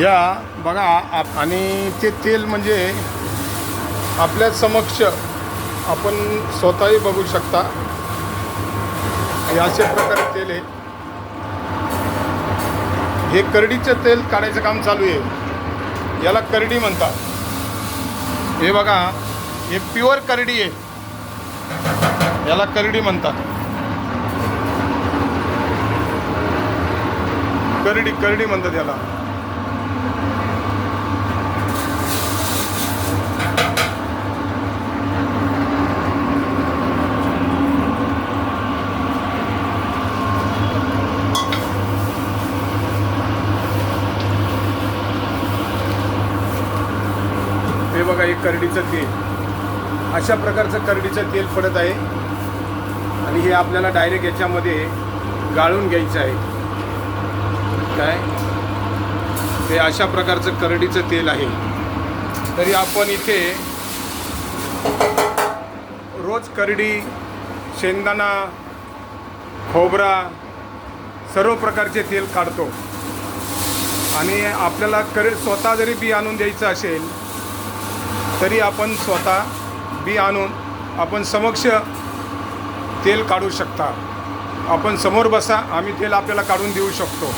या बघा आप- आणि ते तेल म्हणजे आपल्या समक्ष आपण स्वतःही बघू शकता. हे अशा प्रकारे तेल आहे हे करडीचं तेल काढायचं काम चालू आहे. याला करडी म्हणतात. हे बघा हे प्युअर करडी आहे. याला करडी म्हणतात. करडी करडी म्हणतात याला. हे बघा एक करडीचं तेल. अशा प्रकारचं करडीचं तेल पडत आहे. आणि हे आपल्याला डायरेक्ट याच्यामध्ये गाळून घ्यायचं आहे. काय? हे अशा प्रकारचं करडीचं तेल आहे. तरी आपण इथे रोज करडी शेंगदाणा खोबरा सर्व प्रकारचे तेल काढतो. आणि आपल्याला कर स्वतः जरी बी आणून द्यायचं असेल तरी आपण स्वतः बी आणून आपण समक्ष तेल काढू शकता. आपण समोर बसा आम्ही तेल आपल्याला काढून देऊ शकतो.